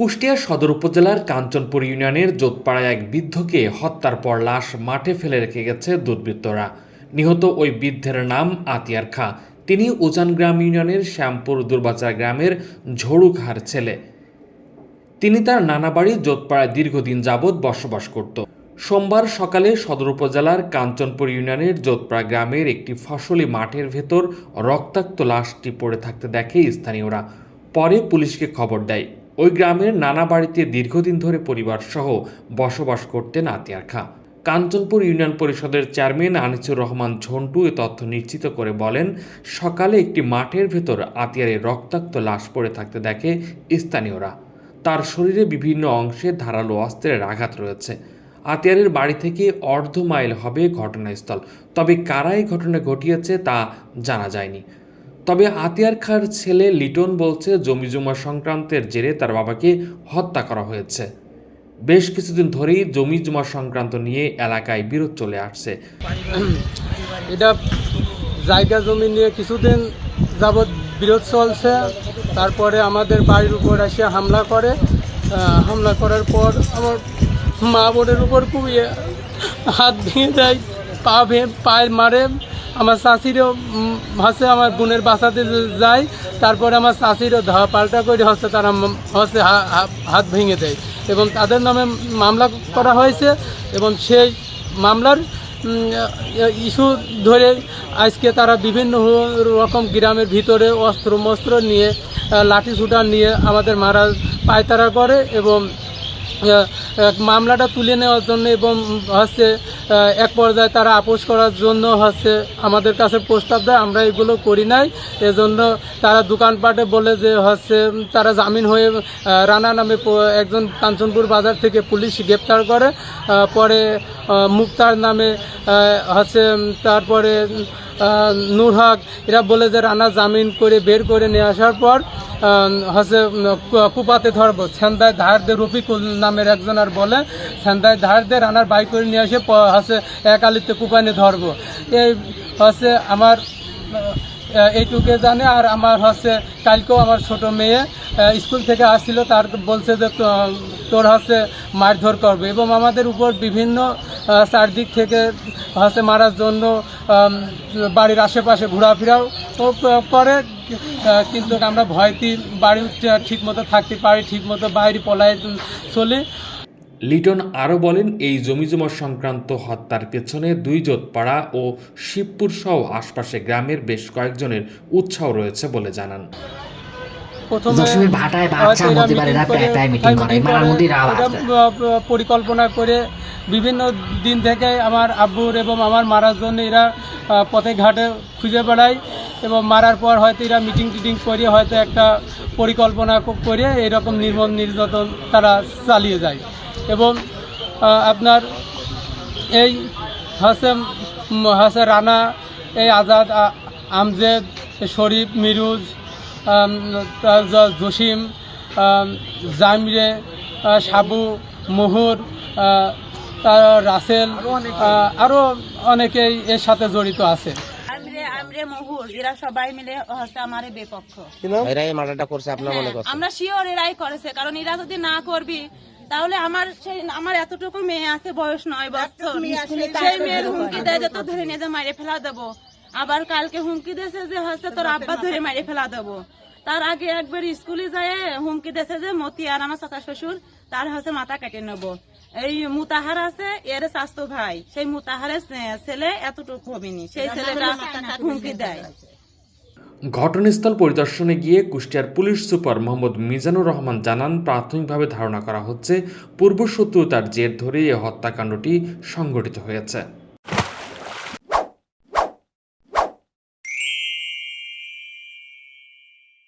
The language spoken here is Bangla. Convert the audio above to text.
কুষ্টিয়া সদর উপজেলার কাঞ্চনপুর ইউনিয়নের জোতপাড়ায় এক বৃদ্ধকে হত্যার পর লাশ মাঠে ফেলে রেখে গেছে দুর্বৃত্তরা। নিহত ওই বৃদ্ধের নাম আতিয়ার খা। তিনি উজানগ্রাম ইউনিয়নের শ্যামপুর দুর্বাচার গ্রামের ঝড়ুখার ছেলে। তিনি তার নানা বাড়ি জোতপাড়ায় দীর্ঘদিন যাবৎ বসবাস করত। সোমবার সকালে সদর উপজেলার কাঞ্চনপুর ইউনিয়নের জোতপাড়া গ্রামের একটি ফসলি মাঠের ভেতর রক্তাক্ত লাশটি পড়ে থাকতে দেখে স্থানীয়রা। পরে পুলিশকে খবর দেয়। ওই গ্রামের নানা বাড়িতে দীর্ঘদিন ধরে পরিবার সহ বসবাস করতেন আতিয়ার খা। কাঞ্চনপুর ইউনিয়ন পরিষদের চেয়ারম্যান আনিসুর রহমান ঝন্টু এ তথ্য নিশ্চিত করে বলেন, সকালে একটি মাঠের ভেতর আতিয়ারের রক্তাক্ত লাশ পড়ে থাকতে দেখে স্থানীয়রা। তার শরীরে বিভিন্ন অংশে ধারালো অস্ত্রের আঘাত রয়েছে। আতিয়ারের বাড়ি থেকে অর্ধ মাইল হবে ঘটনাস্থল। তবে কারা এই ঘটনা ঘটিয়েছে তা জানা যায়নি। তবে আতিয়ার খার ছেলে লিটন বলছে, জমি জমা সংক্রান্তের জেরে তার বাবাকে হত্যা করা হয়েছে। বেশ কিছুদিন ধরেই জমি জমা সংক্রান্ত নিয়ে এলাকায় বিরোধ চলে আসছে। এটা জায়গা জমি নিয়ে কিছুদিন যাবৎ বিরোধ চলছে। তারপরে আমাদের বাড়ির উপর এসে হামলা করে। হামলা করার পর আমার মা বোনের উপর কুবিয়ে হাত ভেঙে দেয়, পা ভেঙে পায়ে মারে আমার শাশিরও হচ্ছে আমার বোনের বাসাতে যায়, তারপরে আমার শাশিরও ধা পাল্টা করে হচ্ছে তারা হচ্ছে হাত ভেঙে দেয়। এবং তাদের নামে মামলা করা হয়েছে এবং সেই মামলার ইস্যু ধরে আজকে তারা বিভিন্ন রকম গ্রামের ভিতরে অস্ত্র মস্ত্র নিয়ে লাঠি ছুটা নিয়ে আমাদের মারা পায়তারা করে এবং মামলাটা তুলে নেওয়ার জন্য এবং হচ্ছে এক পর্যায়ে তারা আপোষ করার জন্য হচ্ছে আমাদের কাছে প্রস্তাব দেয়, আমরা এগুলো করি নাই। এজন্য তারা দোকানপাটে বলে যে হচ্ছে, তারা জামিন হয়ে রানা নামে একজন কাঞ্চনপুর বাজার থেকে পুলিশ গ্রেপ্তার করে পরে মুক্তার নামে হচ্ছে, তারপরে নূর হক, এরা বলে যে রানা জামিন করে বের করে নিয়ে আসার পর হচ্ছে কুপাতে ধরবো। সেন্দায় ধার দে রফিকুল নামের একজন আর বলে, সেন্দায় ধার দে, রানার বাইক করে নিয়ে এসে হচ্ছে, এক আলিতে কুপানে ধরবো। এই হচ্ছে, আমার এইটুকে জানে, আর আমার হচ্ছে, কালকেও আমার ছোট মেয়ে স্কুল থেকে আসছিল, তার বলছে যে তোর হচ্ছে, মারধর করবে। এবং আমাদের উপর বিভিন্ন চারদিক থেকে হচ্ছে মারার জন্য বাড়ির আশেপাশে ঘোরাফেরাও করে কিন্তু আমরা ভয়তি বাড়ি ঠিক মতো থাকতে পারি ঠিক মতো বাইরে পলায় চলি। লিটন আরও বলেন, এই জমিজমা সংক্রান্ত হত্যার পেছনে দুই জোতপাড়া ও শিবপুর সহ আশপাশে গ্রামের বেশ কয়েকজনের উৎসাহ রয়েছে বলে জানান। দশমীর ভাটায় বাচ্চা করে, পরিকল্পনা করে বিভিন্ন দিন থেকে আমার আব্বুর এবং আমার মারার জন্য এরা পথে ঘাটে খুঁজে বেড়ায় এবং মারার পর হয়তো এরা মিটিং টিটিং করে হয়তো একটা পরিকল্পনা করে এরকম নির্মম নির্যাতন তারা চালিয়ে যায়। এবং আপনার এই হাসেম হাসে রানা এই আজাদ আমজেদ শরীফ মিরুজ জসিম জামিরে সাবু মুহুর রাসেল আরও অনেকেই এর সাথে জড়িত আছে। আমরে আমরে মহুর এরা সবাই মিলে হচ্ছে আমার বিপক্ষ। এরা এই মার্ডারটা করছে আপনার মনে করছে আমরা শিওর এরাই করেছে কারণ এরা যদি না করবি তাহলে আমার সেই আমার এতটুকু মেয়ে আছে বয়স নয় বছর। সেই মেয়ের হুমকি দেয় যে তো ধরে নিয়ে মারে ফেলা দেবো। আবার কালকে হুমকি দিয়েছে যে হচ্ছে তোর আব্বা ধরে মারে ফেলা দেবো। তার আগে একবার স্কুলে যায় হুমকি দিয়েছে যে মতি আর আমার চাচা শ্বশুর তার হচ্ছে মাথা কেটে নেব। এই মুতাহার আছে এর স্বাস্থ্য ভাই। সেই মুতাহারের ছেলে এতটুকু হবিনি। সেই ছেলেটা হুমকি দেয়। ঘটনাস্থল পরিদর্শনে গিয়ে কুষ্টিয়ার পুলিশ সুপার মোহাম্মদ মিজানুর রহমান জানান প্রাথমিকভাবে ধারণা করা হচ্ছে পূর্বশত্রুতার জের ধরে এ হত্যাকাণ্ডটি সংঘটিত হয়েছে।